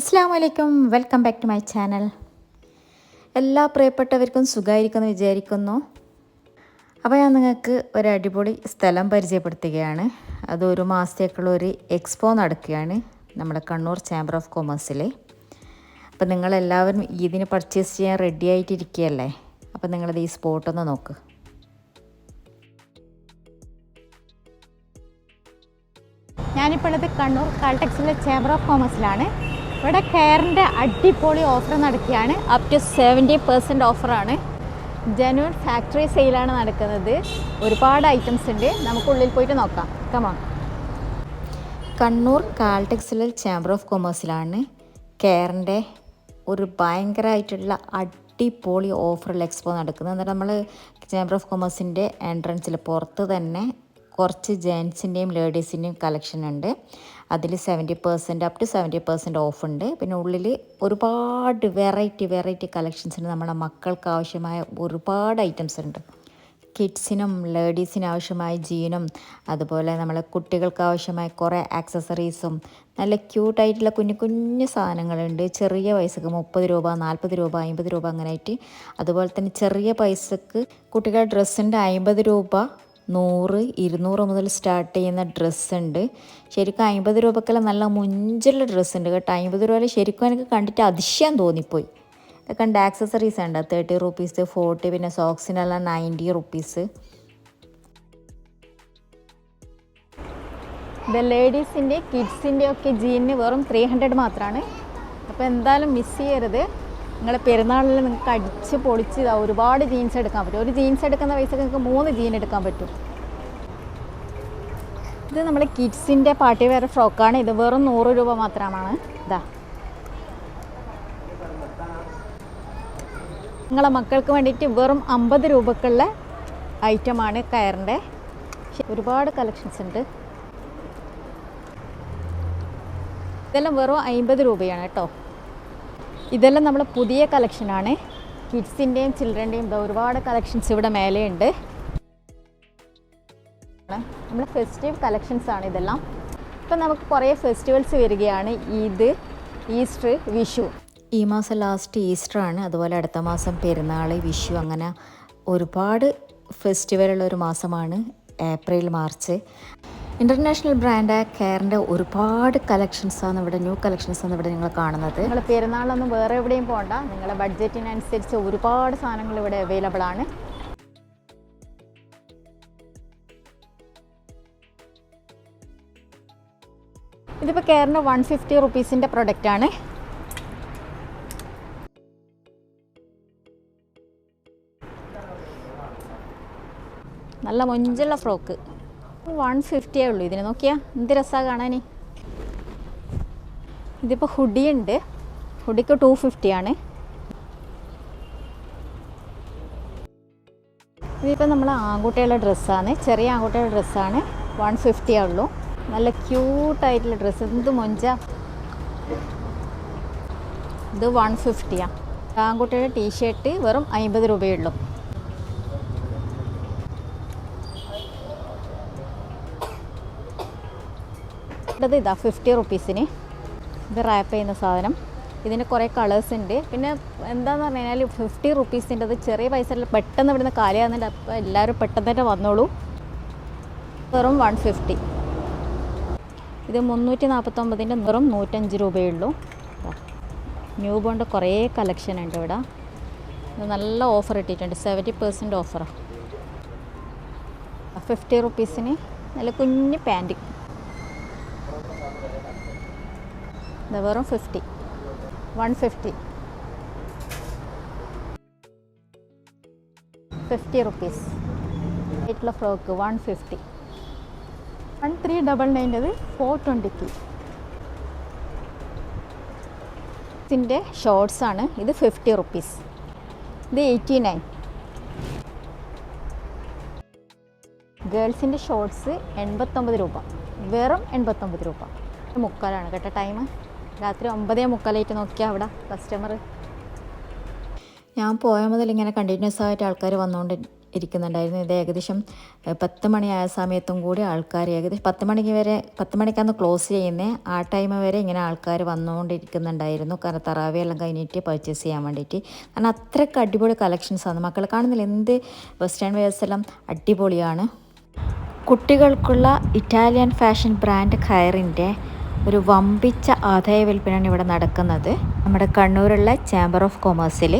അസ്സാം വലൈക്കും welcome back to my channel. എല്ലാ പ്രിയപ്പെട്ടവർക്കും സുഖമായിരിക്കുമെന്ന് വിചാരിക്കുന്നു. അപ്പോൾ ഞാൻ നിങ്ങൾക്ക് ഒരു അടിപൊളി സ്ഥലം പരിചയപ്പെടുത്തുകയാണ്. അത് ഒരു മാസത്തേക്കുള്ള ഒരു എക്സ്പോ നടക്കുകയാണ് നമ്മുടെ കണ്ണൂർ ചേംബർ ഓഫ് കൊമേഴ്സിൽ അപ്പോൾ നിങ്ങളെല്ലാവരും ഇതിന് പർച്ചേസ് ചെയ്യാൻ റെഡി ആയിട്ടിരിക്കുകയല്ലേ? അപ്പോൾ നിങ്ങളത് ഈ സ്പോട്ടൊന്ന് നോക്ക്. ഞാനിപ്പോൾ ഉള്ളത് കണ്ണൂർ കാൾടെക്സിലെ ചേംബർ ഓഫ് കോമേഴ്സിലാണ് ഇവിടെ കെയറിന്റെ അടിപൊളി ഓഫർ നടക്കുകയാണ്. അപ് ടു സെവന്റി പെർസെന്റ് ഓഫറാണ് ജനുവൻ ഫാക്ടറി സെയിലാണ് നടക്കുന്നത്. ഒരുപാട് ഐറ്റംസ് ഉണ്ട്. നമുക്കുള്ളിൽ പോയിട്ട് നോക്കാം. കമാ കണ്ണൂർ കാൽടെക്സിലെ ചേംബർ ഓഫ് കൊമേഴ്സിലാണ് കെയറിന്റെ ഒരു ഭയങ്കരമായിട്ടുള്ള അടിപൊളി ഓഫറിൽ എക്സ്പോ നടക്കുന്നത്. എന്നിട്ട് നമ്മൾ ചേംബർ ഓഫ് കൊമേഴ്സിന്റെ എൻട്രൻസിൽ പുറത്ത് തന്നെ കുറച്ച് ജെൻസിന്റെയും ലേഡീസിന്റെയും കളക്ഷൻ ഉണ്ട്. അതിൽ seventy percent up to seventy percent off ഉണ്ട്. പിന്നെ ഉള്ളിൽ ഒരുപാട് വെറൈറ്റി വെറൈറ്റി കളക്ഷൻസ് ഉണ്ട്. നമ്മുടെ മക്കൾക്ക് ആവശ്യമായ ഒരുപാട് ഐറ്റംസ് ഉണ്ട്. കിഡ്സിനും ലേഡീസിനും ആവശ്യമായ ജീനും അതുപോലെ നമ്മളെ കുട്ടികൾക്ക് ആവശ്യമായ കുറേ ആക്സസറീസും നല്ല ക്യൂട്ടായിട്ടുള്ള കുഞ്ഞു കുഞ്ഞു സാധനങ്ങളുണ്ട്. ചെറിയ പൈസക്ക് മുപ്പത് രൂപ നാൽപ്പത് രൂപ അമ്പത് രൂപ അങ്ങനെ ആയിട്ട് അതുപോലെ തന്നെ ചെറിയ പൈസക്ക് കുട്ടികളുടെ ഡ്രസ്സിന്റെ അമ്പത് രൂപ നൂറ് ഇരുന്നൂറ് മുതൽ സ്റ്റാർട്ട് ചെയ്യുന്ന ഡ്രസ്സുണ്ട് ശരിക്കും അമ്പത് രൂപക്കെല്ലാം നല്ല മുഞ്ചുള്ള ഡ്രസ്സ് ഉണ്ട് കേട്ടോ. അമ്പത് രൂപയിൽ ശരിക്കും എനിക്ക് കണ്ടിട്ട് അതിശയം തോന്നിപ്പോയി. ഇതൊക്കെ ഉണ്ട് ആക്സസറീസ് ഉണ്ട്. തേർട്ടി റുപ്പീസ് ഫോർട്ടി പിന്നെ സോക്സിനെല്ലാം നയന്റി റുപ്പീസ് ഇത് ലേഡീസിന്റെ കിഡ്സിന്റെ ഒക്കെ ജീനിന് വെറും ത്രീ ഹൺഡ്രഡ് മാത്രമാണ് അപ്പോൾ എന്തായാലും മിസ് ചെയ്യരുത്. നിങ്ങൾ പെരുന്നാളിൽ നിങ്ങൾക്ക് അടിച്ച് പൊളിച്ച് ഒരുപാട് ജീൻസ് എടുക്കാൻ പറ്റും. ഒരു ജീൻസ് എടുക്കുന്ന പൈസക്ക് നിങ്ങൾക്ക് മൂന്ന് ജീൻ എടുക്കാൻ പറ്റും. ഇത് നമ്മൾ കിഡ്സിന്റെ പാർട്ടി വെയർ ഫ്രോക്കാണ്. ഇത് വെറും നൂറ് രൂപ മാത്രമാണ്. ഇതാ. നിങ്ങളെ മക്കൾക്ക് വേണ്ടിയിട്ട് വെറും അമ്പത് രൂപക്കുള്ള ഐറ്റമാണ് കയറിന്റെ. ഒരുപാട് കളക്ഷൻസ് ഉണ്ട്. ഇതെല്ലാം വെറും അമ്പത് രൂപയാണ് കേട്ടോ. ഇതെല്ലാം നമ്മൾ പുതിയ കളക്ഷനാണ് കിഡ്സിന്റെയും ചിൽഡ്രന്റെയും ഒരുപാട് കളക്ഷൻസ് ഇവിടെ മേലെയുണ്ട്. നമ്മൾ ഫെസ്റ്റീവ് കളക്ഷൻസ് ആണ് ഇതെല്ലാം. ഇപ്പം നമുക്ക് കുറേ ഫെസ്റ്റിവൽസ് വരികയാണ്. ഈദ് ഈസ്റ്റർ വിഷു. ഈ മാസം ലാസ്റ്റ് ഈസ്റ്റർ ആണ്. അതുപോലെ അടുത്ത മാസം പെരുന്നാൾ വിഷു അങ്ങനെ ഒരുപാട് ഫെസ്റ്റിവലുള്ള ഒരു മാസമാണ് ഏപ്രിൽ മാർച്ച്. ഇന്റർനാഷണൽ ബ്രാൻഡായ കെയറിന്റെ ഒരുപാട് കളക്ഷൻസാണ് ഇവിടെ ന്യൂ കളക്ഷൻസാണ് ഇവിടെ നിങ്ങൾ കാണുന്നത്. നിങ്ങൾ പെരുന്നാളൊന്നും വേറെ എവിടെയും പോകണ്ട നിങ്ങളുടെ ബഡ്ജറ്റിനനുസരിച്ച് ഒരുപാട് സാധനങ്ങൾ ഇവിടെ അവൈലബിൾ ആണ്. ഇതിപ്പോൾ കെയറിന്റെ വൺ ഫിഫ്റ്റി റുപ്പീസിന്റെ പ്രൊഡക്റ്റാണ് നല്ല മൊഞ്ചുള്ള ഫ്രോക്ക് വൺ ഫിഫ്റ്റിയേ ഉള്ളൂ. ഇതിന് നോക്കിയാ എന്ത് രസമാണ് കാണാൻ ഇതിപ്പോൾ ഹുഡി ഉണ്ട്. ഹുഡിക്ക് ടു ഫിഫ്റ്റിയാണ് ഇതിപ്പോൾ നമ്മൾ ആൺകുട്ടികളുടെ ഡ്രസ്സാണ് ചെറിയ ആൺകുട്ടികളുടെ ഡ്രസ്സാണ് വൺ ഫിഫ്റ്റിയേ ഉള്ളൂ. നല്ല ക്യൂട്ടായിട്ടുള്ള ഡ്രസ്സ് എന്ത് മൊഞ്ച. ഇത് വൺ ഫിഫ്റ്റിയാണ് ആൺകുട്ടിയുടെ ടീഷർട്ട് വെറും അമ്പത് രൂപയേ ഇത് ഇതാ ഫിഫ്റ്റി റുപ്പീസിന് ഇത് റാപ്പ് ചെയ്യുന്ന സാധനം. ഇതിന് കുറേ കളേഴ്സ് ഉണ്ട്. പിന്നെ എന്താന്ന് പറഞ്ഞു കഴിഞ്ഞാൽ ഫിഫ്റ്റി റുപ്പീസിന്റെ അത് ചെറിയ പൈസ പെട്ടെന്ന് ഇവിടുന്ന് കാലിയാകുന്നുണ്ട്. അപ്പോൾ എല്ലാവരും പെട്ടെന്ന് തന്നെ വന്നോളൂ. വെറും വൺ ഫിഫ്റ്റി ഇത് മുന്നൂറ്റി നാൽപ്പത്തൊമ്പതിന്റെ വെറും നൂറ്റഞ്ച് രൂപയേ ഉള്ളൂ ന്യൂ ബോണ്ട് കുറേ കളക്ഷൻ ഉണ്ട് ഇവിടെ. ഇത് നല്ല ഓഫർ ഇട്ടിട്ടുണ്ട്. സെവന്റി പെർസെന്റ് ഓഫറാണ് ഫിഫ്റ്റി റുപ്പീസിന് നല്ല കുഞ്ഞ് പാന്റ് ഇത് വെറും fifty. One fifty. Fifty rupees. ആയിട്ടുള്ള frock one fifty one three double നയന്റെത് four ട്വന്റിക്ക് ഇതിന്റെ ഷോർട്സ് ആണ്. ഇത് ഫിഫ്റ്റി റുപ്പീസ്. ഇത് എയ്റ്റി നയൻ ഗേൾസിന്റെ ഷോർട്സ് എൺപത്തൊമ്പത് രൂപ. വെറും എൺപത്തൊമ്പത് രൂപ. മുക്കാലാണ് കേട്ടോ ടൈം രാത്രി ഒമ്പതേ മുക്കാലായിട്ട് നോക്കിയാൽ അവിടെ കസ്റ്റമർ ഞാൻ പോയ മുതൽ ഇങ്ങനെ കണ്ടിന്യൂസ് ആയിട്ട് ആൾക്കാർ വന്നുകൊണ്ട് ഇരിക്കുന്നുണ്ടായിരുന്നു. ഇത് ഏകദേശം പത്ത് മണിയായ സമയത്തും കൂടി ആൾക്കാർ ഏകദേശം പത്ത് മണിക്ക് വരെ പത്ത് മണിക്കാണ് ക്ലോസ് ചെയ്യുന്നത് ആ ടൈം വരെ ഇങ്ങനെ ആൾക്കാർ വന്നുകൊണ്ടിരിക്കുന്നുണ്ടായിരുന്നു കാരണം തറാവിയെല്ലാം കഴിഞ്ഞിട്ട് പർച്ചേസ് ചെയ്യാൻ വേണ്ടിയിട്ട്. കാരണം അത്രയ്ക്ക് അടിപൊളി ആണ്. മക്കൾ കാണുന്നില്ല എന്ത് വെസ്റ്റേൺ വെയർസ് എല്ലാം അടിപൊളിയാണ്. കുട്ടികൾക്കുള്ള ഇറ്റാലിയൻ ഫാഷൻ ബ്രാൻഡ് ഖയറിന്റെ ഒരു വമ്പിച്ച ആദായ വിൽപ്പനയാണ് ഇവിടെ നടക്കുന്നത്. നമ്മുടെ കണ്ണൂരുള്ള ചേംബർ ഓഫ് കൊമേഴ്സിൽ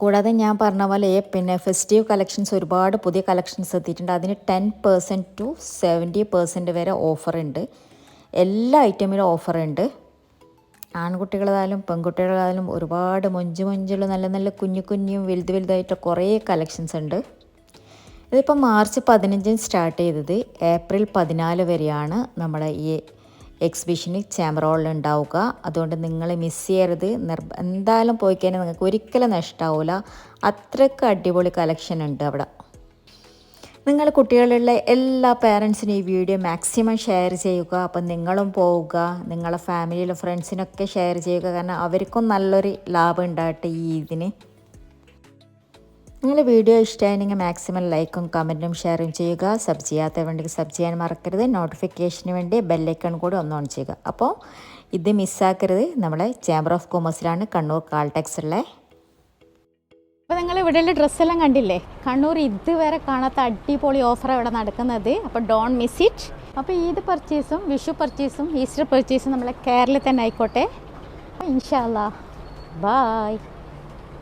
കൂടാതെ ഞാൻ പറഞ്ഞ പോലെ പിന്നെ ഫെസ്റ്റീവ് കളക്ഷൻസ് ഒരുപാട് പുതിയ കളക്ഷൻസ് എത്തിയിട്ടുണ്ട്. അതിന് ten percent to seventy percent വരെ ഓഫറുണ്ട് എല്ലാ ഐറ്റമിലും ഓഫറുണ്ട് ആൺകുട്ടികളായാലും പെൺകുട്ടികളായാലും ഒരുപാട് മൊഞ്ച് മൊഞ്ചുള്ള നല്ല നല്ല കുഞ്ഞു കുഞ്ഞും വലുത് വലുതായിട്ട് കുറേ കളക്ഷൻസ് ഉണ്ട്. ഇതിപ്പോൾ മാർച്ച് പതിനഞ്ചിന് സ്റ്റാർട്ട് ചെയ്തത് ഏപ്രിൽ പതിനാല് വരെയാണ് നമ്മുടെ ഈ എക്സിബിഷന് ചാമ്പർ ഹോളിൽ ഉണ്ടാവുക. അതുകൊണ്ട് നിങ്ങൾ മിസ് ചെയ്യരുത്. നിർബ എന്തായാലും പോയി കഴിഞ്ഞാൽ നിങ്ങൾക്ക് ഒരിക്കലും നഷ്ടമാവില്ല അത്രയ്ക്ക് അടിപൊളി കളക്ഷൻ ഉണ്ട് അവിടെ. നിങ്ങൾ കുട്ടികളുള്ള എല്ലാ പേരൻസിനും ഈ വീഡിയോ മാക്സിമം ഷെയർ ചെയ്യുക. അപ്പം നിങ്ങളും പോവുക. നിങ്ങളെ ഫാമിലിയിലും ഫ്രണ്ട്സിനൊക്കെ ഷെയർ ചെയ്യുക. കാരണം അവർക്കും നല്ലൊരു ലാഭം ഉണ്ടാകട്ടെ ഈ ഇതിന്. നിങ്ങൾ വീഡിയോ ഇഷ്ടമായിരുന്നെങ്കിൽ മാക്സിമം ലൈക്കും കമന്റും ഷെയറും ചെയ്യുക. സബ് ചെയ്യാത്ത വേണ്ടി സബ് ചെയ്യാൻ മറക്കരുത്. നോട്ടിഫിക്കേഷന് വേണ്ടി ബെല്ലൈക്കൺ കൂടി ഒന്ന് ഓൺ ചെയ്യുക. അപ്പോൾ ഇത് മിസ്സാക്കരുത് നമ്മളെ ചേംബർ ഓഫ് കൊമേഴ്സിലാണ് കണ്ണൂർ കാൾടെക്സ് ഉള്ളത് അപ്പോൾ നിങ്ങൾ ഇവിടെയുള്ള ഡ്രസ്സെല്ലാം കണ്ടില്ലേ? കണ്ണൂർ ഇതുവരെ കാണാത്ത അടിപൊളി ഓഫർ ഇവിടെ നടക്കുന്നത്. അപ്പോൾ ഡോൺ മിസ് ഇറ്റ് അപ്പോൾ ഈദ് പർച്ചേസും വിഷു പർച്ചേസും ഈസ്റ്റർ പർച്ചേസും നമ്മളെ കേരളത്തിൽ തന്നെ ആയിക്കോട്ടെ. ഇൻഷാല്ലാ ബായ്